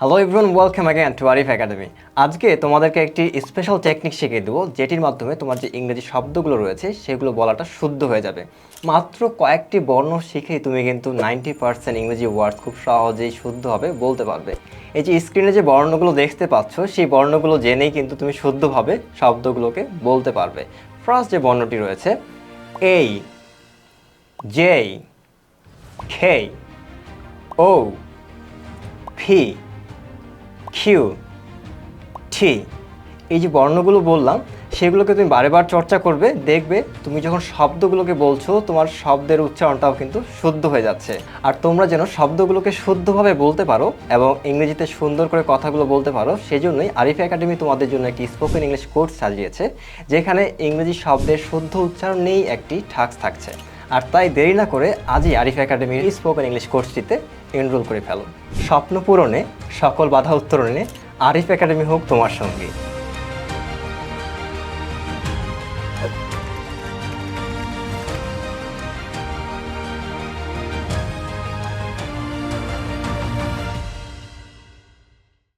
Hello everyone welcome again to Arif academy আজকে তোমাদেরকে একটি স্পেশাল টেকনিক শিখিয়ে দেবো, যেটির মাধ্যমে তোমার যে ইংরেজি শব্দগুলো রয়েছে, সেগুলো বলাটা শুদ্ধ হয়ে যাবে। মাত্র কয়েকটি বর্ণ শিখেই তুমি কিন্তু নাইনটি পার্সেন্ট ইংরেজি ওয়ার্ড খুব সহজেই শুদ্ধভাবে বলতে পারবে। এই যে স্ক্রিনে যে বর্ণগুলো দেখতে পাচ্ছ, সেই বর্ণগুলো জেনেই কিন্তু তুমি শুদ্ধভাবে শব্দগুলোকে বলতে পারবে। ফার্স্ট যে বর্ণটি রয়েছে এই জেই খে ও ভি কিউ টি এই যে বর্ণগুলো বললাম, সেগুলোকে তুমি বারে বার চর্চা করবে, দেখবে তুমি যখন শব্দগুলোকে বলছো, তোমার শব্দের উচ্চারণটাও কিন্তু শুদ্ধ হয়ে যাচ্ছে। আর তোমরা যেন শব্দগুলোকে শুদ্ধভাবে বলতে পারো এবং ইংরেজিতে সুন্দর করে কথাগুলো বলতে পারো, সেজন্যই আরিফ একাডেমি তোমাদের জন্য একটি স্পোকেন ইংলিশ কোর্স সাজিয়েছে, যেখানে ইংরেজি শব্দের শুদ্ধ উচ্চারণ নেই একটি ঠাক্স থাকছে। আর তাই দেরি না করে আজই আরিফ একাডেমির স্পোকেন ইংলিশ কোর্সটিতে এনরোল করে ফেলো। স্বপ্ন পূরণে সকল বাধা উত্তরণে আরিফ একাডেমি হোক তোমার সঙ্গে।